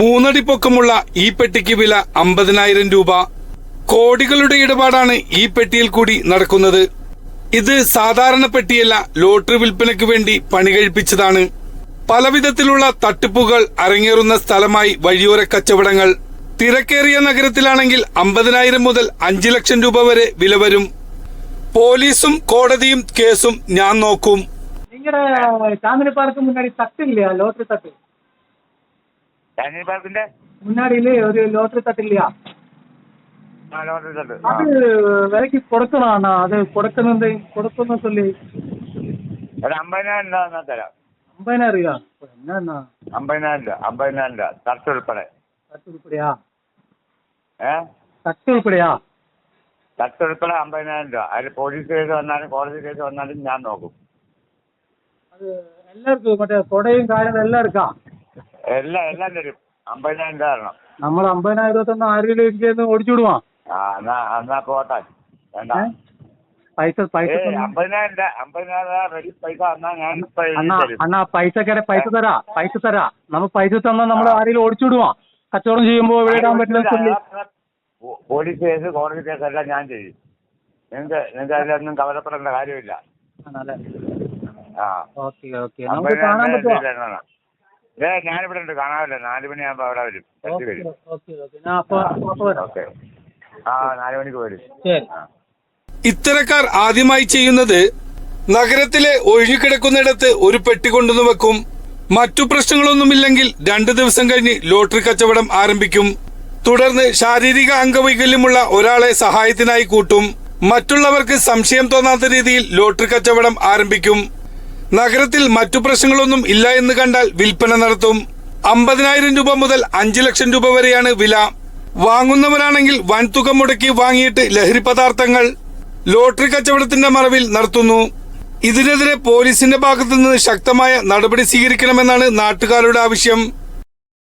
മൂന്നടി പൊക്കമുള്ള ഈ പെട്ടിക്ക് വില അമ്പതിനായിരം രൂപ. കോടികളുടെ ഇടപാടാണ് ഈ പെട്ടിയിൽ കൂടി നടക്കുന്നത്. ഇത് സാധാരണ പെട്ടിയല്ല ലോട്ടറി വിൽപ്പനയ്ക്ക് വേണ്ടി പണി കഴിപ്പിച്ചതാണ്. പലവിധത്തിലുള്ള തട്ടിപ്പുകൾ അരങ്ങേറുന്ന സ്ഥലമായി വഴിയോര കച്ചവടങ്ങൾ. തിരക്കേറിയ നഗരത്തിലാണെങ്കിൽ അമ്പതിനായിരം മുതൽ അഞ്ചു ലക്ഷം രൂപ വരെ വില വരും. പോലീസും കോടതിയും കേസും ഞാൻ നോക്കും. നിങ്ങളുടെ ചാന്ദിനി പാർക്ക് മുന്നാടി തട്ടില്ല? ലോട്ടറി തട്ട്. കാശ്മീർ പാർക്കിന്റെ முன்னாடியிலே ஒரு லோட்டரி தட்டு இல்லையா ആ ലോട്ടറി തട്ട് ആ. அது விலைக்கு கொடுக்கணும் அண்ணா அது கொடுக்கணும் கொடுக்கணும்னு சொல்லி ഒരു അമ്പതിനായിരം രൂപ എന്നാ തരാം ஐம்பதாயிரம் ரூபா என்னண்ணா അമ്പതിനായിരം രൂപ അമ്പതിനായിരം രൂപ തട്ട് ഉൾപ്പെടെ தட்டு உருப்படியா ഏ தட்டு உருப்படியா തട്ട് ഉൾപ്പെടെ അമ്പതിനായിരം രൂപ അതിൽ പോലീസ് കേസ് വന്നാലും കോടതി കേസ് വന്നാലും ഞാൻ നോക്കും அது எல்லாம் இருக்கு மற்ற தொடையும் காயம் எல்லாம் இருக்கா എല്ലാം എല്ലാം തരും അമ്പതിനായിരം രൂപ തരണം. നമ്മൾ അമ്പതിനായിരം തന്നെ ആരെങ്കിലും എനിക്ക് ഓടിച്ചു വിടുവാ? ആ എന്നാ എന്നാ പോട്ടെ. വേണ്ട? പൈസ പൈസ ഏയ് തന്നാ- അമ്പതിനായിരം രൂപ അമ്പതിനായിരം പൈസ തന്നാ ഞാൻ ഇപ്പൊ എഴുതി അണ്ണാ പൈസക്കാരെ പൈസ തരാ പൈസ തരാ. നമ്മൾ പൈസ തന്നാൽ നമ്മൾ ആരെങ്കിലും ഓടിച്ചു വിടുവാ. കച്ചവടം ചെയ്യുമ്പോൾ ഇവിടെ ഇടാൻ പറ്റില്ല പോലീസ് കേസ് കോടതി കേസ് എല്ലാം ഞാൻ ചെയ്യും. നിങ്ങൾക്ക് നിങ്ങൾക്ക് അതിലൊന്നും കവലപ്പെടേണ്ട കാര്യമില്ല. ആ. Okay okay. നമുക്ക് കാണാൻ പറ്റുമോ ഏ ഞാനിവിടെ ഉണ്ട്. കാണാമല്ലോ. നാല് മണിയാകുമ്പോ അവിടെ വരും. എത്തി വരും. ഓക്കെ ആ നാല് മണിക്ക് വരും. ശരി. ഇത്തരക്കാർ ആദ്യമായി ചെയ്യുന്നത് നഗരത്തിലെ ഒഴിഞ്ഞുകിടക്കുന്നിടത്ത് ഒരു പെട്ടി കൊണ്ടുവന്ന് വെക്കും. മറ്റു പ്രശ്നങ്ങളൊന്നുമില്ലെങ്കിൽ രണ്ടു ദിവസം കഴിഞ്ഞ് ലോട്ടറി കച്ചവടം ആരംഭിക്കും. തുടർന്ന് ശാരീരിക അംഗവൈകല്യമുള്ള ഒരാളെ സഹായത്തിനായി കൂട്ടും. മറ്റുള്ളവർക്ക് സംശയം തോന്നാത്ത രീതിയിൽ ലോട്ടറി കച്ചവടം ആരംഭിക്കും. നഗരത്തിൽ മറ്റു പ്രശ്നങ്ങളൊന്നും ഇല്ല എന്ന് കണ്ടാൽ വിൽപ്പന നടത്തും. അമ്പതിനായിരം രൂപ മുതൽ അഞ്ചു ലക്ഷം രൂപ വരെയാണ് വില. വാങ്ങുന്നവരാണെങ്കിൽ വൻതുക മുടക്കി വാങ്ങിയിട്ട് ലഹരി പദാർത്ഥങ്ങൾ ലോട്ടറി കച്ചവടത്തിന്റെ മറവിൽ നടത്തുന്നു. ഇതിനെതിരെ പോലീസിന്റെ ഭാഗത്തുനിന്ന് ശക്തമായ നടപടി സ്വീകരിക്കണമെന്നാണ് നാട്ടുകാരുടെ ആവശ്യം.